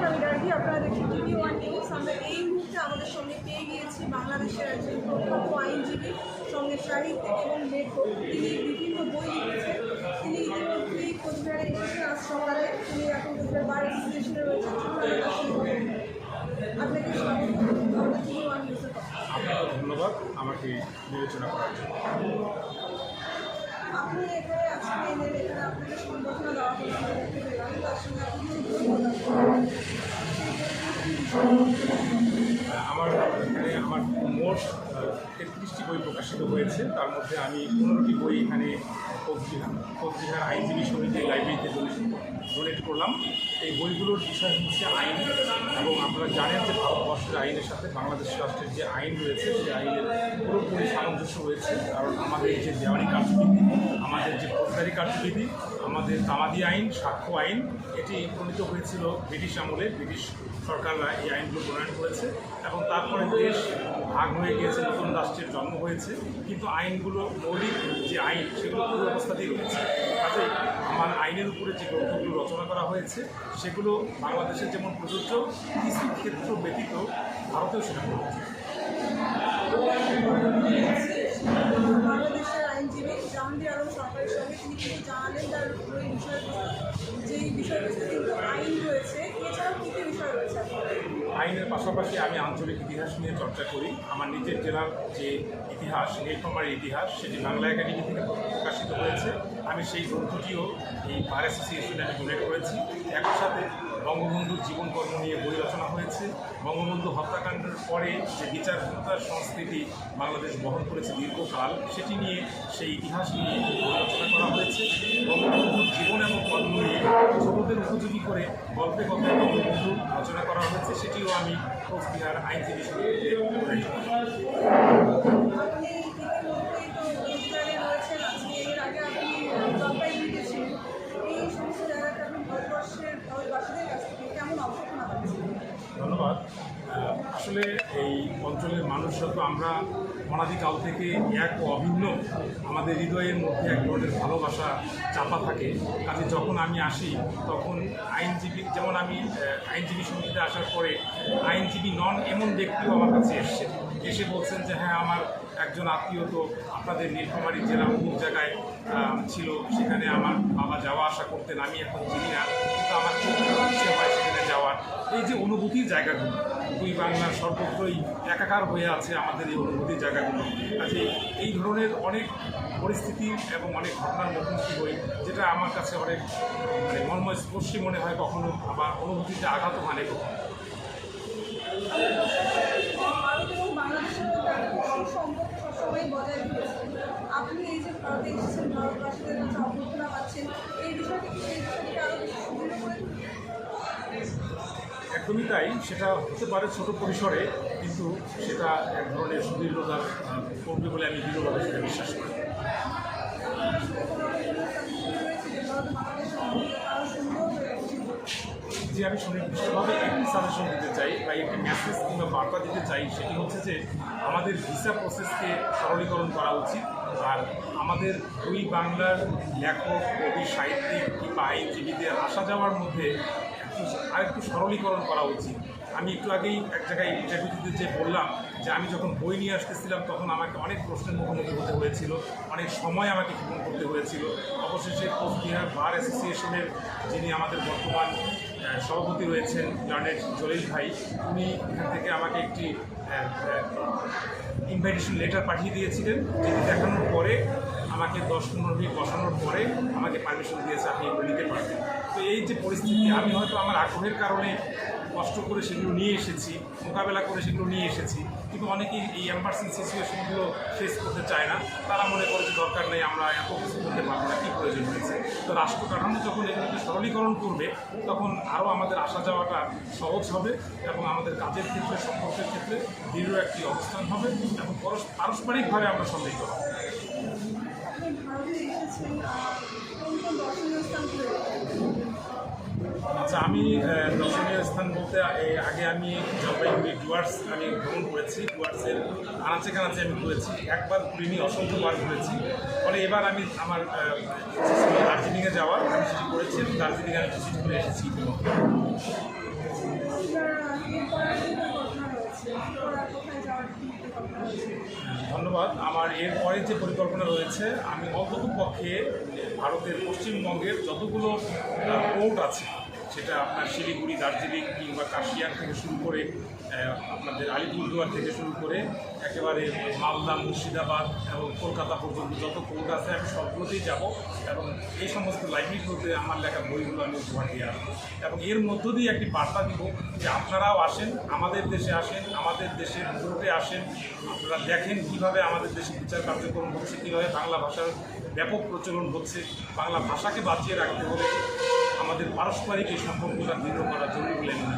নমস্কার আমি গার্গী আপনারা দেখছেন টিভি ওয়ান নিউজ। আমরা এই মুহূর্তে আমাদের সঙ্গে পেয়ে গিয়েছি বাংলাদেশের একজন প্রখ্যাত আইনজীবী, সঙ্গে সাহিত্যিক এবং লেখক। তিনি বিভিন্ন বই লিখেছেন। তিনি ইতিমধ্যেই কোচবিহারে এসেছেন। আজ সকালে তিনি এখন কোচবিহার বার অ্যাসোসিয়েশনে রয়েছেন। আপনাকে ধন্যবাদ। আমাকে বিবেচনা করার জন্য। আমার এখানে আমার মোট তেত্রিশটি বই প্রকাশিত হয়েছে, তার মধ্যে আমি পনেরোটি বই এখানে কোচবিহার কোচবিহার আইনজীবী সমিতির লাইব্রেরিতে ডোনেট করলাম। এই বইগুলোর বিষয় হচ্ছে আইন, এবং আপনারা জানেন যে ভারতবর্ষের আইনের সাথে বাংলাদেশ রাষ্ট্রের যে আইন রয়েছে সেই আইনের পুরোপুরি সামঞ্জস্য রয়েছে, কারণ আমাদের যে দেওয়ানি কার্যবিধি, আমাদের যে ফৌজদারি কার্যবিধি, আমাদের তামাদি আইন, সাক্ষ্য আইন, এটি প্রণীত হয়েছিল ব্রিটিশ আমলে। ব্রিটিশ সরকাররা এই আইনগুলো প্রণয়ন করেছে। এবং তারপরে দেশ ভাগ হয়ে গিয়েছে, নতুন রাষ্ট্রের জন্ম হয়েছে। কিন্তু আইনগুলো, মৌলিক যে আইন, সেগুলো পুরো অবস্থাতেই রয়েছে কাজে আমার আইনের উপরে যে গ্রন্থগুলো রচনা করা হয়েছে, সেগুলো বাংলাদেশের যেমন প্রযোজ্য, কিছু ক্ষেত্র ব্যতীত ভারতেও সেটা প্রযোজ্য আইনজীবী তিনি আইন রয়েছে, এছাড়াও কী বিষয় রয়েছে? আইনের পাশাপাশি আমি আঞ্চলিক ইতিহাস নিয়ে চর্চা করি। আমার নিজের জেলার যে ইতিহাস নীলফামারীর ইতিহাস, সেটি বাংলা একাডেমি থেকে প্রকাশিত হয়েছে। আমি সেই গ্রন্থটিও এই বার অ্যাসোসিয়েশনে আমি ডোনেট করেছি। একই সাথে বঙ্গবন্ধুর জীবনকর্ম নিয়ে বই রচনা হয়েছে। বঙ্গবন্ধু হত্যাকাণ্ডের পরে যে বিচারহীনতার সংস্কৃতি বাংলাদেশ বহন করেছে দীর্ঘকাল, সেটি নিয়ে সেই ইতিহাস নিয়ে বই রচনা করা হয়েছে। বঙ্গবন্ধুর জীবন এবং কর্ম নিয়ে ছোটদের উপযোগী করে গল্পে গল্পে বঙ্গবন্ধু রচনা করা হয়েছে, সেটিও আমি কোচবিহার আইনজীবী সমিতিতে করেছি আপনি ইতিমধ্যেই তো রোজগারে রয়েছেন আজকে এর আগে আপনি জলপাইগুড়িতে ছিলেন এই সমস্ত জায়গাতে আপনি ভারতবর্ষের ভারতবাসীদের কাছ থেকে কেমন অভ্যর্থনা পাচ্ছেন ধন্যবাদ আহ, আসলে এই অঞ্চলের মানুষরা তো আমরা অনাদিকাল থেকে এক অভিন্ন আমাদের হৃদয়ের মধ্যে এক ধরনের ভালোবাসা চাপা থাকে। কাজে যখন আমি আসি, তখন আইনজীবী, যেমন আমি আইনজীবী সমিতিতে আসার পরে আইনজীবী নন এমন ব্যক্তিও আমার কাছে এসছে। এসে বলছেন যে হ্যাঁ আমার একজন আত্মীয় তো আপনাদের নীলফামারী জেলা অমুক জায়গায় ছিল। সেখানে আমার বাবা যাওয়া আসা করতেন। আমি এখন চিনি না, কিন্তু আমার খুব ইচ্ছে হয় সেখানে যাওয়ার। এই যে অনুভূতির জায়গাগুলো দুই বাংলার সর্বত্রই একাকার হয়ে আছে আমাদের এই অনুভূতির জায়গাগুলো। কাজে এই ধরনের অনেক পরিস্থিতি এবং অনেক ঘটনার মুখোমুখি হই, যেটা আমার কাছে অনেক মানে মর্মস্পর্শী মনে হয় কখনো আবার অনুভূতিতে আঘাত মানে কখনো। আপনি এই যে ভারতে এসেছেন, ভারতবাসীদের একদমই তাই, সেটা হতে পারে ছোট পরিসরে, কিন্তু সেটা এক ধরনের সুদীর্ঘতা করবে বলে আমি দৃঢ়ভাবে সেটা বিশ্বাস করি। যে আমি সুনির্দিষ্টভাবে একটি সাজেশন দিতে চাই বা একটি মেসেজ কিংবা বার্তা দিতে চাই, সেটি হচ্ছে যে আমাদের ভিসা প্রসেসকে সরলীকরণ করা উচিত, আর আমাদের ওই বাংলার লেখক, কবি, সাহিত্যিক কিংবা আইনজীবীদের আসা যাওয়ার মধ্যে আরেকটু সরলীকরণ করা উচিত। আমি একটু আগেই এক জায়গায় ইন্টারভিউ যে বললাম যে, আমি যখন বই নিয়ে আসতেছিলাম, তখন আমাকে অনেক প্রশ্নের মুখোমুখি হতে হয়েছিল, অনেক সময় আমাকে ক্ষেপণ করতে হয়েছিল। অবশেষে কোচবিহার বার অ্যাসোসিয়েশনের যিনি আমাদের বর্তমান সভাপতি রয়েছেন জার্নেট জলিল ভাই, উনি এখান থেকে আমাকে একটি ইনভাইটেশন লেটার পাঠিয়ে দিয়েছিলেন, যেটি দেখানোর পরে আমাকে দশ পনেরো মিনিট বসানোর পরে আমাকে পারমিশন দিয়েছে আপনি এগুলো নিতে পারবেন। তো এই যে পরিস্থিতি, আমি হয়তো আমার আগ্রহের কারণে কষ্ট করে সেগুলো নিয়ে এসেছি, মোকাবেলা করে সেগুলো নিয়ে এসেছি, কিন্তু অনেকেই এই এমার্জেন্সি সিচুয়েশনগুলো ফেস করতে চায় না। তারা মনে করে যে দরকার নেই আমরা এত কিছু করতে পারব না, কী প্রয়োজন হয়েছে? তো রাষ্ট্র কাঠামো যখন এগুলোকে সরলীকরণ করবে, তখন আরও আমাদের আসা যাওয়াটা সহজ হবে এবং আমাদের কাজের ক্ষেত্রে, সম্পর্কের ক্ষেত্রে দৃঢ় একটি অবস্থান হবে এবং পারস্পরিকভাবে আমরা সমৃদ্ধ হব। আচ্ছা আমি দর্শনীয় স্থান বলতে আগে আমি জলপাইগুড়ি ডুয়ার্স আমি ভ্রমণ করেছি। ডুয়ার্সের আনাচে কানাচে আমি ঘুরেছি। একবার ঘুরিনি, অসংখ্যবার ঘুরেছি। ফলে এবার আমি আমার দার্জিলিংয়ে যাওয়ার আমি সেটি করেছি এবং দার্জিলিংয়ে আমি ভিজিট করে এসেছি। ধন্যবাদ। আমার এর পরের যে পরিকল্পনা রয়েছে, আমি অন্তত পক্ষে ভারতের পশ্চিমবঙ্গের যতগুলো কোর্ট আছে সেটা আপনার শিলিগুড়ি, দার্জিলিং কিংবা কাশিয়ার থেকে শুরু করে আপনাদের আলিপুরদুয়ার থেকে শুরু করে একেবারে মালদা, মুর্শিদাবাদ এবং কলকাতা পর্যন্ত যত পোর্ট আছে, আমি সবগুলোতেই যাব এবং এই সমস্ত লাইব্রেরিগুলোতে আমার লেখা বইগুলো আমি উপহার দিয়ে আসব। এবং এর মধ্য দিয়ে একটি বার্তা দিব যে আপনারাও আসেন, আমাদের দেশে আসেন, আমাদের দেশের ভোটে আসেন, আপনারা দেখেন কীভাবে আমাদের দেশে বিচার কার্যক্রম হচ্ছে, কীভাবে বাংলা ভাষার ব্যাপক প্রচলন হচ্ছে, বাংলা ভাষাকে বাঁচিয়ে রাখতে হলে আমাদের পারস্পরিক এই সম্পর্কটা দৃঢ় করা জরুরি বলে মনে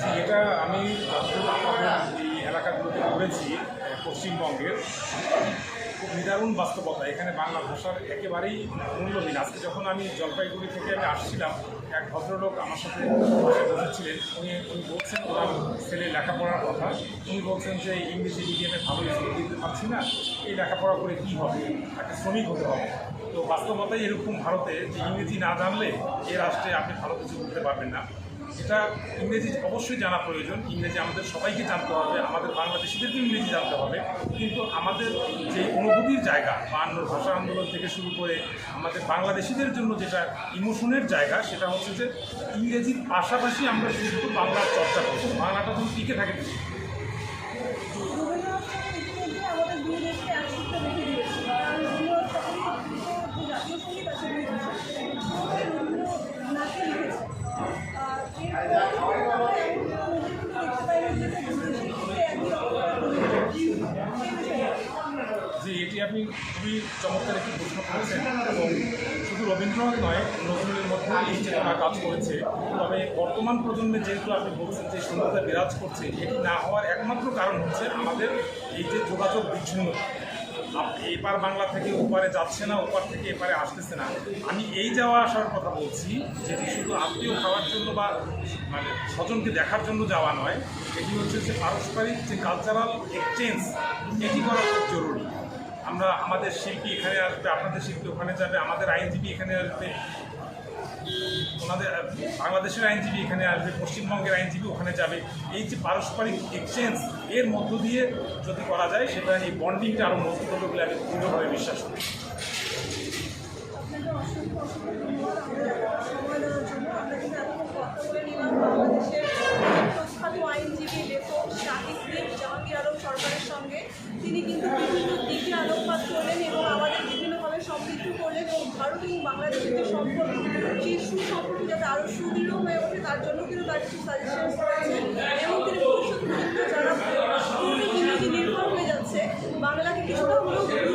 যে এটা আমি এলাকাগুলোতে আহ, পশ্চিমবঙ্গের। খুব নিদারুণ বাস্তবতা। এখানে বাংলা ভাষার একেবারেই মূল্যহীন। আজকে যখন আমি জলপাইগুড়ি থেকে আমি আসছিলাম, এক ভদ্রলোক আমার সাথে বসেছিলেন। উনি উনি বলছেন, ওনার ছেলে লেখাপড়ার কথা। উনি বলছেন যে ইংরেজি মিডিয়ামে ভালো স্কুল দিতে পারছি না। এই লেখাপড়া করে কী হবে? একটা শ্রমিক হতে হবে। তো বাস্তবতাই এরকম ভারতে যে ইংরেজি না জানলে এ রাষ্ট্রে আপনি ভালো কিছু করতে পারবেন না। এটা ইংরেজি অবশ্যই জানা প্রয়োজন। ইংরেজি আমাদের সবাইকে জানতে হবে, আমাদের বাংলাদেশিদেরকে ইংরেজি জানতে হবে। কিন্তু আমাদের যে অনুভূতির জায়গা, বায়ান্ন ভাষা আন্দোলন থেকে শুরু করে আমাদের বাংলাদেশিদের জন্য যেটা ইমোশনের জায়গা, সেটা হচ্ছে যে ইংরেজির পাশাপাশি আমরা শুধু বাংলার চর্চা করব বাংলাটা যখন টিকে থাকে। যে এটি আপনি খুবই চমৎকার একটি প্রশ্ন করেছেন। এবং শুধু রবীন্দ্রনাথ নয়, নজরুলের মধ্যে এই চেতনা কাজ করেছে। তবে বর্তমান প্রজন্মে যেহেতু আপনি বলছেন যে শূন্যতা বিরাজ করছে, এটি না হওয়ার একমাত্র কারণ হচ্ছে আমাদের এই যে যোগাযোগ বিচ্ছিন্ন। এপার বাংলা থেকে ওপারে যাচ্ছে না, ওপার থেকে এপারে আসতেছে না। আমি এই যাওয়া আসার কথা বলছি, যেটি শুধু আত্মীয় খাওয়ার জন্য বা মানে স্বজনকে দেখার জন্য যাওয়া নয়, এটি হচ্ছে যে পারস্পরিক যে কালচারাল এক্সচেঞ্জ এটি করা খুব জরুরি। আমরা আমাদের শিল্পী এখানে আসবে, আপনাদের শিল্পী ওখানে যাবে, আমাদের আইনজীবী এখানে আসবে। ওনাদের, বাংলাদেশের আইনজীবী এখানে আসবে, পশ্চিমবঙ্গের আইনজীবী ওখানে যাবে। এই যে পারস্পরিক এক্সচেঞ্জ এর মধ্য দিয়ে যদি করা যায়, সেটা এই বন্ডিংটা আরও মজবুত হবে বলে আমি দৃঢ়ভাবে বিশ্বাস করি। আপনাকে ভারত এবং বাংলাদেশের যে সম্পর্ক, সেই সুসম্পর্ক যাতে আরও সুদৃঢ় হয়ে ওঠে, তার জন্য কিন্তু তার কিছু সাজেশন করেছে এবং তিনি ভবিষ্যৎ যারা ইংরেজি নির্ভর হয়ে যাচ্ছে। বাংলাকে কিছুটা হলেও